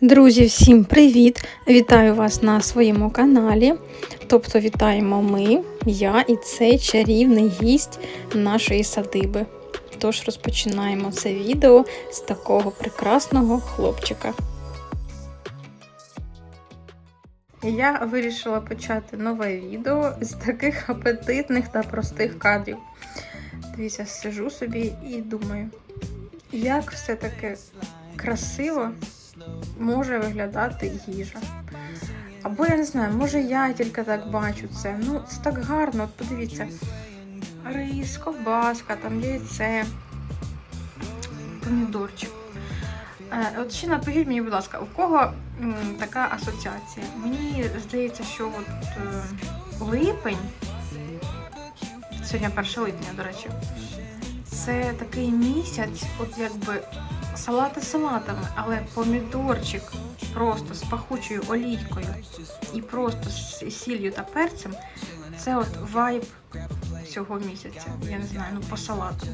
Друзі, всім привіт! Вітаю вас на своєму каналі. Тобто вітаємо ми, я і цей чарівний гість нашої садиби. Тож розпочинаємо це відео з такого прекрасного хлопчика. Я вирішила почати нове відео з таких апетитних та простих кадрів. Дивіться, сижу собі і думаю, як все-таки красиво може виглядати їжа. Або я не знаю, може я тільки так бачу це. Ну, це так гарно, от подивіться. Рис, ковбаска, там яйце, помідорчик. Е, От ще напишіть мені, будь ласка, у кого м, така асоціація? Мені здається, що от е, липень, сьогодні 1 липня, до речі, це такий місяць, от якби салати салатами, але помідорчик просто з пахучою олійкою і просто з сіллю та перцем. Це от вайб цього місяця. Я не знаю, ну по салатам.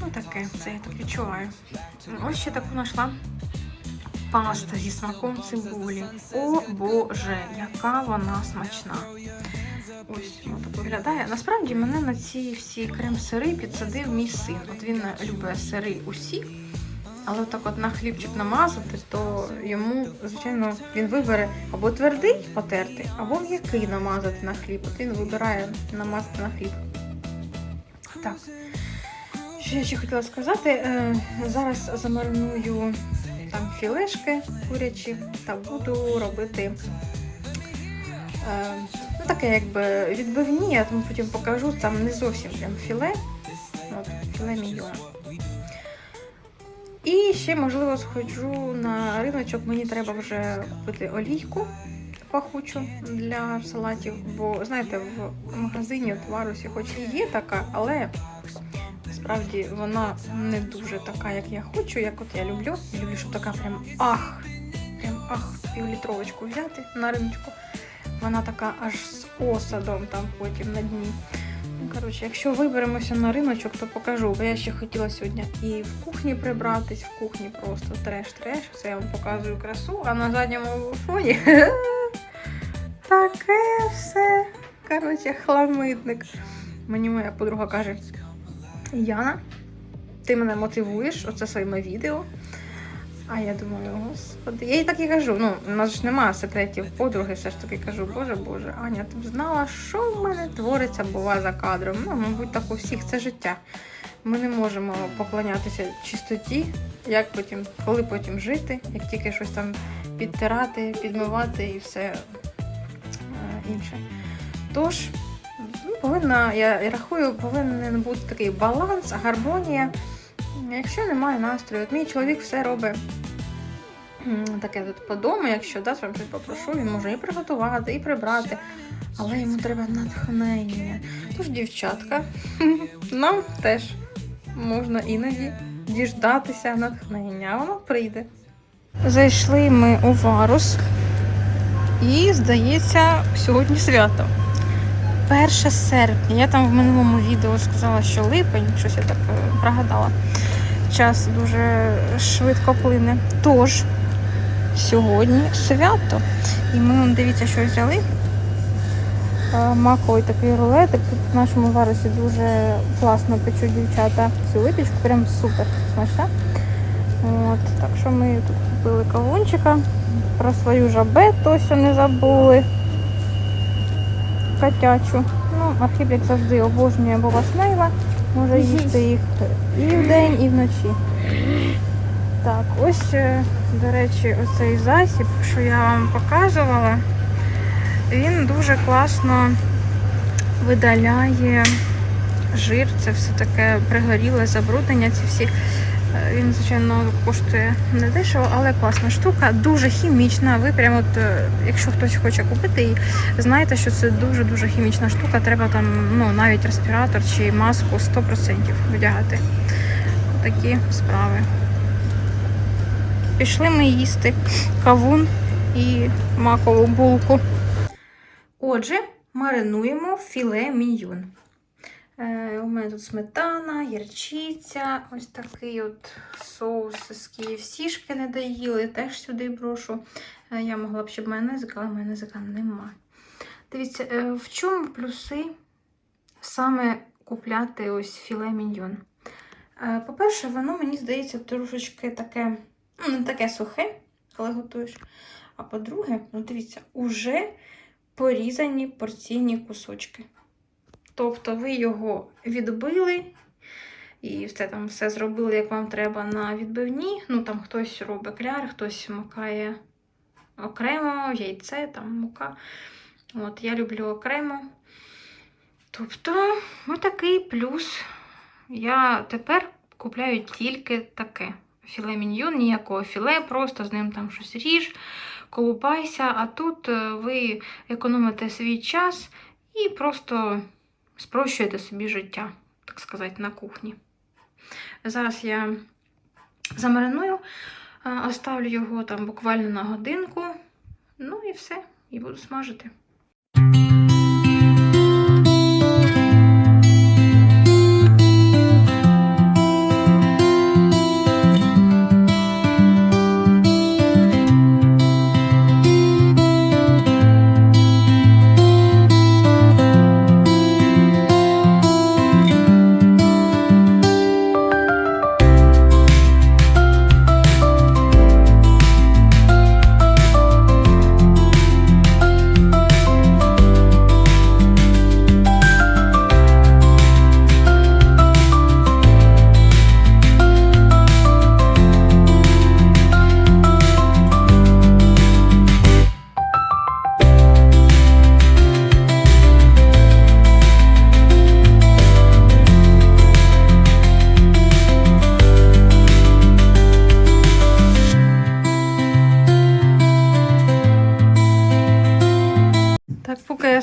Ну таке, це я так відчуваю. Ось ще таку знайшла паста зі смаком цибулі. О Боже, яка вона смачна. Ось вона так виглядає. Насправді мене на ці всі крем-сири підсадив мій син. От він любить сири усі, але так от на хлібчик намазати, то йому, звичайно, він вибере або твердий потертий, або м'який намазати на хліб. От він вибирає намазати на хліб. Так. Що я ще хотіла сказати? Е, зараз замариную там філешки курячі та буду робити е, ну, таке якби відбивні, я тому потім покажу, там не зовсім прям філе. От, філе мільйона. І ще, можливо, сходжу на риночок, мені треба вже купити олійку пахучу для салатів. Бо, знаєте, в магазині от в Арусі хоч і є така, але насправді вона не дуже така, як я хочу, як от я люблю. Я люблю, щоб така прям ах, прям ах, півлітровочку взяти на риночку. Вона така аж з осадом там потім на дні. Коротше, якщо виберемося на риночок, то покажу. Бо я ще хотіла сьогодні і в кухні прибратись, в кухні просто треш-треш. Це я вам показую красу, а на задньому фоні таке все. Коротше, хламидник. Мені моя подруга каже: Яна, ти мене мотивуєш оце своїми відео. А я думаю, господи, я їй так і кажу. Ну, у нас ж немає секретів подруги, все ж таки кажу, боже Боже, Аня, ти б знала, що в мене твориться, бува за кадром. Ну, мабуть, так у всіх це життя. Ми не можемо поклонятися чистоті, як потім, коли потім жити, як тільки щось там підтирати, підмивати і все е, інше. Тож, ну, повинна, я рахую, повинен бути такий баланс, гармонія. Якщо немає настрою, от мій чоловік все робить таке тут по дому, якщо да, там щось попрошу, він може і приготувати, і прибрати. Але йому треба натхнення. Тож, дівчатка, нам теж можна іноді діждатися натхнення, а воно прийде. Зайшли ми у Варус, і, здається, сьогодні свято. 1 серпня. Я там в минулому відео сказала, що липень, щось я так е, прогадала. Час дуже швидко плине. Тож, сьогодні свято. І ми, вон, дивіться, що взяли. Е, Маковий такий рулетик. Тут в нашому варусі дуже класно печуть дівчата цю випічку, прям супер смачна. От, так що ми тут купили кавунчика. Про свою жабету ось не забули. Котячу. Ну, Архіп, як завжди, обожнює бобаснейла. Може їсти їх і вдень, і вночі. Так, ось, е, до речі, оцей засіб, що я вам показувала, він дуже класно видаляє жир, це все таке пригоріле забруднення, ці всі. Він, звичайно, коштує не дешево, але класна штука, дуже хімічна. Ви прямо, от, е, якщо хтось хоче купити її, знаєте, що це дуже-дуже хімічна штука. Треба там ну, навіть респіратор чи маску 100% вдягати. Такі справи. Пішли ми їсти кавун і макову булку. Отже, маринуємо філе міньйон. Е, у мене тут сметана, гірчиця, ось такий от соус з KFC-шки не доїли, теж сюди брошу. Е, я могла б, щоб майонезик, але майонезика нема. Дивіться, е, в чому плюси саме купляти ось філе міньйон? По-перше, воно, мені здається, трошечки таке, ну, не таке сухе, коли готуєш. А по-друге, ну дивіться, уже порізані порційні кусочки. Тобто ви його відбили і все там все зробили, як вам треба на відбивні. Ну там хтось робить кляр, хтось макає окремо, яйце, там мука. От, я люблю окремо. Тобто, отакий плюс. Я тепер купляю тільки таке. Філе міньйон, ніякого філе, просто з ним там щось ріж, колупайся, а тут е, ви економите свій час і просто спрощуєте собі життя, так сказати, на кухні. Зараз я замариную, оставлю його там буквально на годинку. Ну і все, і буду смажити.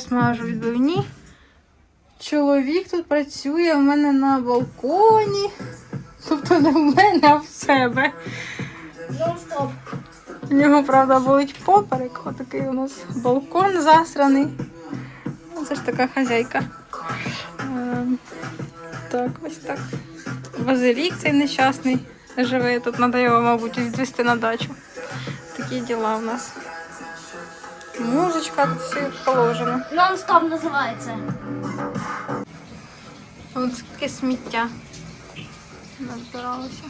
Смажу відбивні. Чоловік тут працює в мене на балконі. Тобто не в мене, а в себе. Нон-стоп. У нього, правда, болить поперек. Отакий у нас балкон засраний. Ну, Це ж така хазяйка. Ем, Так, ось так. Базилік цей нещасний живе. Тут треба його, мабуть, відвести на дачу. Такі діла в нас. Музичка тут все положено. Нон-стоп називається. Ось таке сміття назбиралося.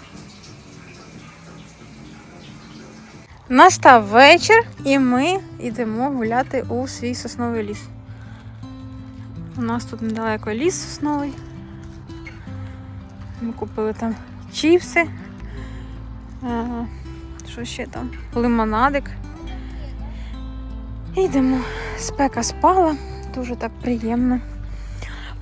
Настав вечір, і ми йдемо гуляти у свій сосновий ліс. У нас тут недалеко ліс сосновий. Ми купили там чіпси. Е, Що ще там? Лимонадик. Йдемо. Спека спала, дуже так приємно.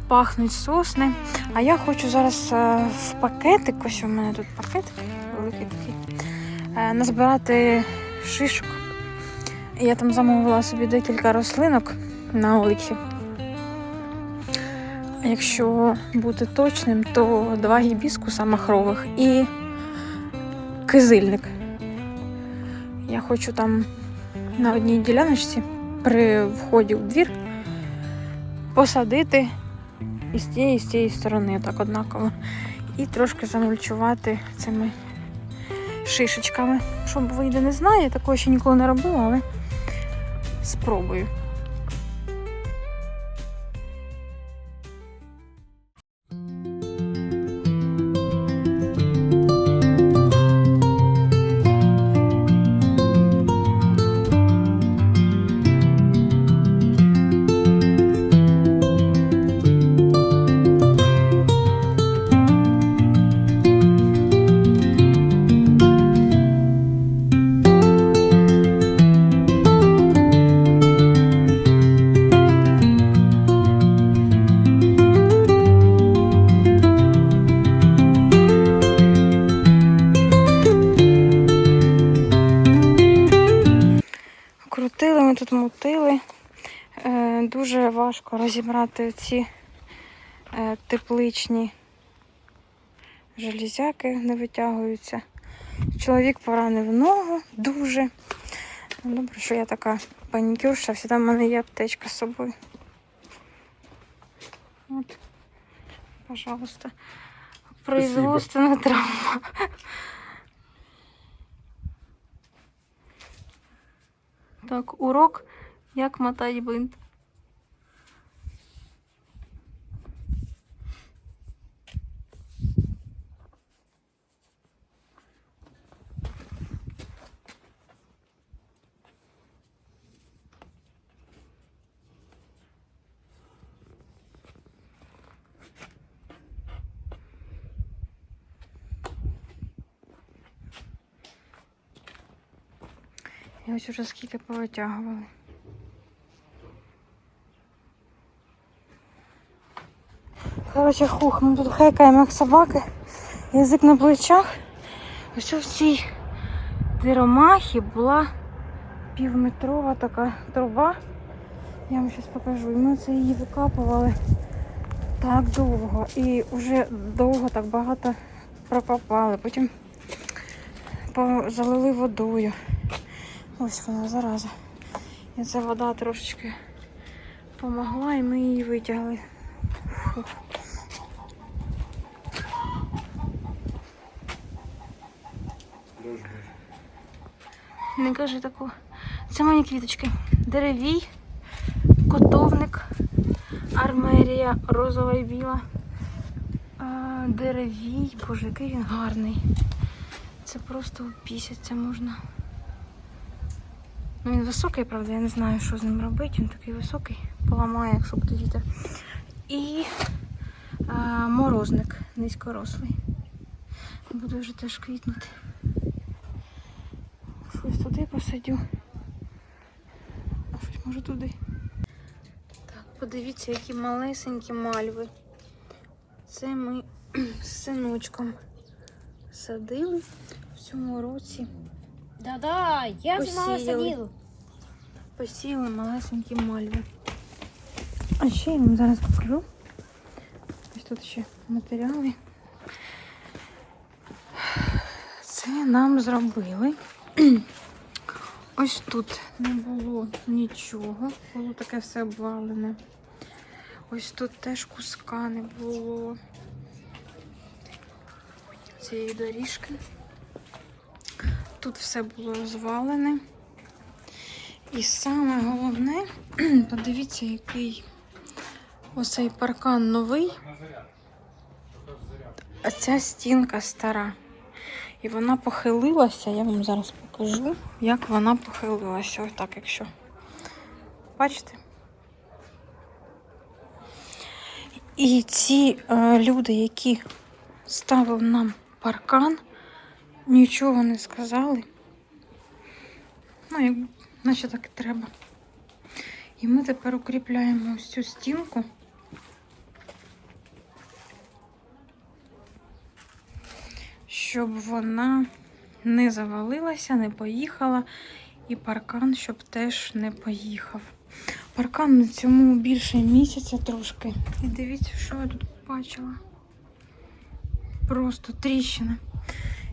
Пахнуть сосни. А я хочу зараз е, в пакетик, ось у мене тут пакетик великий такий, е, назбирати шишок. Я там замовила собі декілька рослинок на Олексі. Якщо бути точним, то два гібіскуса махрових і кизильник. Я хочу там на одній діляночці при вході у двір посадити і з тієї, і з тієї сторони, так однаково. І трошки замульчувати цими шишечками. Щоб вийде, не знаю, я такого ще ніколи не робила, але спробую. Розібрати ці е, тепличні железяки, не витягуються. Чоловік поранив ногу дуже. Добре, що я така панікюрша, завжди в мене є аптечка з собою. От. Пожалуйста. Производственна травма. Так, урок, як мотати бинт. І ось уже скільки повитягували. Коротше, хух, ми тут хайкаємо як собаки. Язик на плечах. Ось в цій диромахі була півметрова така труба. Я вам зараз покажу. І ми це її викапували так довго. І вже довго так багато прокопали. Потім залили водою. Ось вона зараза. І ця вода трошечки помогла і ми її витягли. Не кажи такого. Це мої квіточки. Деревій, котовник, армерія, розова і біла. Деревій, боже, який він гарний. Це просто упісяться можна. Ну, він високий, правда, я не знаю, що з ним робити. Він такий високий, поламає, якщо буде вітер. І а, морозник низькорослий. Буде вже теж квітнути. Щось туди посадю. А щось може туди. Так, подивіться, які малесенькі мальви. Це ми з синочком садили в цьому році. Да-да, я Посіяли. садила. Посіяли малесенькі мальви. А ще я вам зараз покажу. Ось тут ще матеріали. Це нам зробили. Ось тут не було нічого, було таке все обвалене. Ось тут теж куска не було цієї доріжки. Тут все було розвалене. І саме головне, подивіться, який оцей паркан новий, а ця стінка стара. І вона похилилася, я вам зараз покажу, як вона похилилася. Ось так, якщо. Бачите? І ці е, люди, які ставили нам паркан, нічого не сказали. Ну, як, наче так і треба. І ми тепер укріпляємо ось цю стінку. Щоб вона не завалилася, не поїхала, і паркан, щоб теж не поїхав. Паркан на цьому більше місяця трошки. І дивіться, що я тут бачила. Просто тріщина.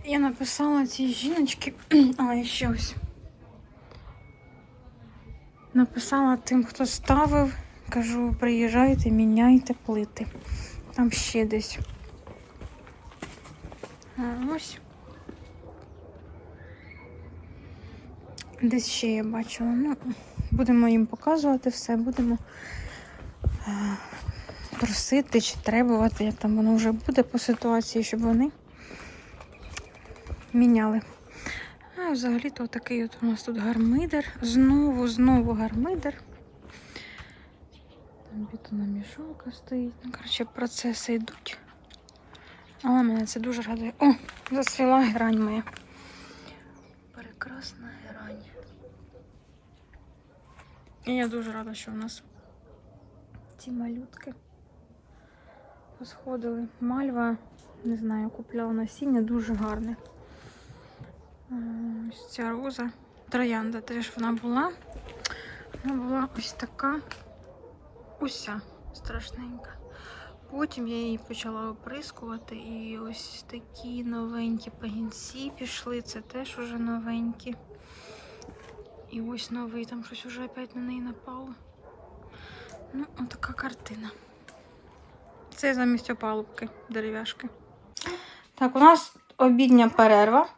Я написала цій жіночці, а ще ось. Написала тим, хто ставив, кажу, приїжджайте, міняйте плити. Там ще десь. А, ось. Десь ще я бачила. Ну, будемо їм показувати все, будемо просити чи требувати, як там воно вже буде по ситуації, щоб вони міняли. А взагалі-то такий от у нас тут гармидер. Знову, знову гармидер. Там бітона мішалка стоїть. Ну, коротше, процеси йдуть. Але мене це дуже радує. О, засвіла грань моя. Прекрасна грань. І я дуже рада, що в нас ці малютки посходили. Мальва, не знаю, купляла насіння, дуже гарне. Ось ця роза. Троянда теж вона була. Вона була ось така уся страшненька. Потім я її почала оприскувати, і ось такі новенькі пагінці пішли. Це теж уже новенькі. І ось новий, там щось уже опять на неї напало. Ну, отака картина. Це замість опалубки дерев'яшки. Так, у нас обідня перерва.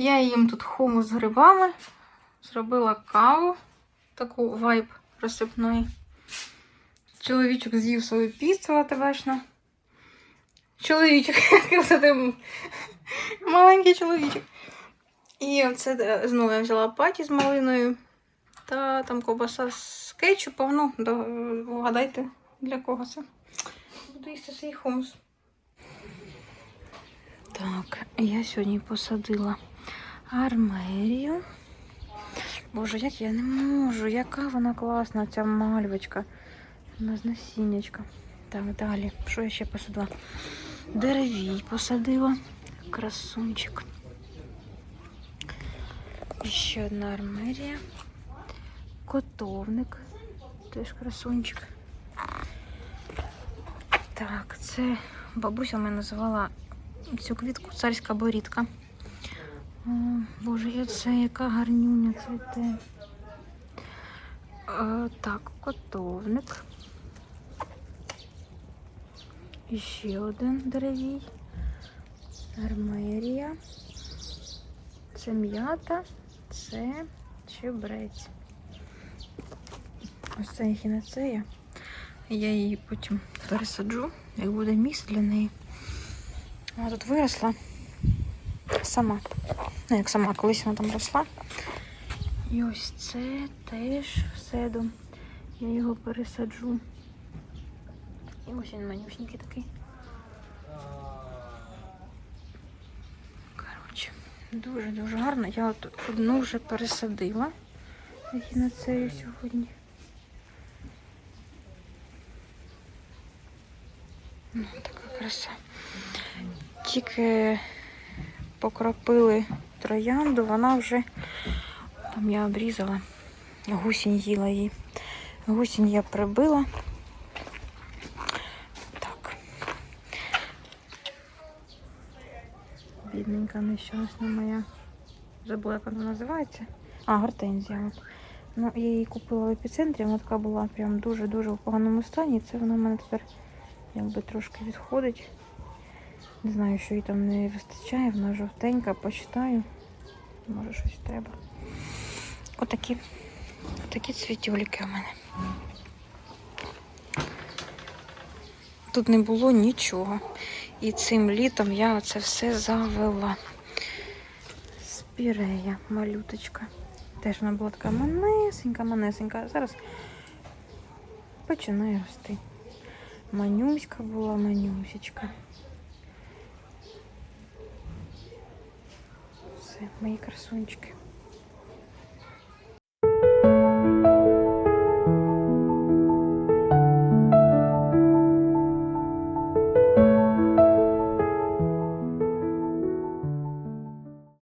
Я їм тут хумус з грибами. Зробила каву, таку вайб розсипної. Чоловічок з'їв свою піцу АТВшну. Чоловічок, це маленький чоловічок. І оце е, знову я взяла паті з малиною. Та там ковбаса з кетчупом. Ну, вгадайте, для кого це. Буду їсти свій хумус. Так, я сьогодні посадила армерію. Боже, як я не можу, яка вона класна, ця мальвочка. Вона з насіннячка. Так, далі. Що я ще посадила? Деревій посадила. Красунчик. І ще одна армерія. Котовник. Теж красунчик. Так, це бабуся в мене називала цю квітку царська борідка. О, Боже, і це яка гарнюня цвіте. Е, так, котовник. І ще один деревій. Армерія. Це м'ята, це чебрець. Ось це ехінацея. Я її потім пересаджу, як буде місце для неї. Вона тут виросла сама. Ну, як сама, колись вона там росла. І ось це теж седу. Я його пересаджу. І ось він манюсенький такий. Коротше, дуже-дуже гарно. Я от одну вже пересадила. Ехінацею сьогодні. Ну, така краса. Тільки покропили троянду, вона вже там я обрізала. Гусінь їла її. Гусінь я прибила. Так. Бідненька нещасна моя. Забула, як вона називається. А, гортензія. От. Ну, я її купила в епіцентрі, вона така була прям дуже-дуже в поганому стані. Це вона в мене тепер якби трошки відходить. Не знаю, що їй там не вистачає, вона жовтенька, почитаю. Може щось треба. Отакі, отакі цвітюльки у мене. Тут не було нічого. І цим літом я це все завела. Спірея, малюточка. Теж вона була така манесенька, манесенька. Зараз починає рости. Манюська була, манюсечка. Мої красунчики.